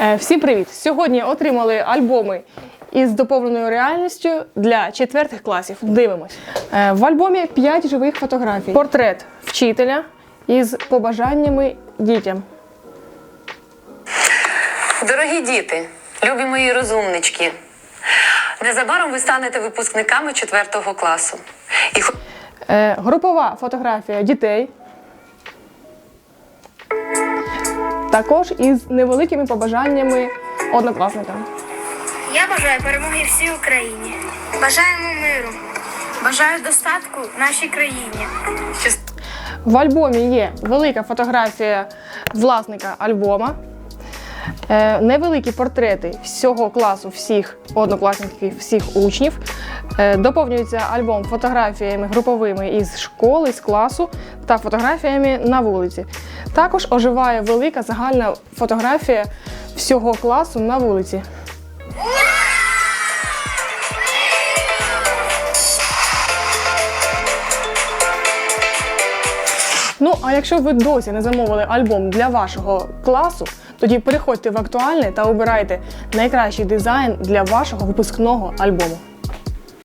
Е, Всім привіт! Сьогодні отримали альбоми із доповненою реальністю для четвертих класів. Дивимось. Е, В альбомі 5 живих фотографій. Портрет вчителя із побажаннями дітям. Дорогі діти, любі мої розумнички. Незабаром ви станете випускниками 4 класу. І Е, Групова фотографія дітей. Також із невеликими побажаннями однокласникам. Я бажаю перемоги всій Україні. Бажаємо миру. Бажаю достатку нашій країні. В альбомі є велика фотографія власника альбома, невеликі портрети всього класу, всіх однокласників, всіх учнів. Е, Доповнюється альбом фотографіями груповими із школи, з класу та фотографіями на вулиці. Також оживає велика загальна фотографія всього класу на вулиці. Ну, а якщо ви досі не замовили альбом для вашого класу, тоді переходьте в актуальне та обирайте найкращий дизайн для вашого випускного альбому.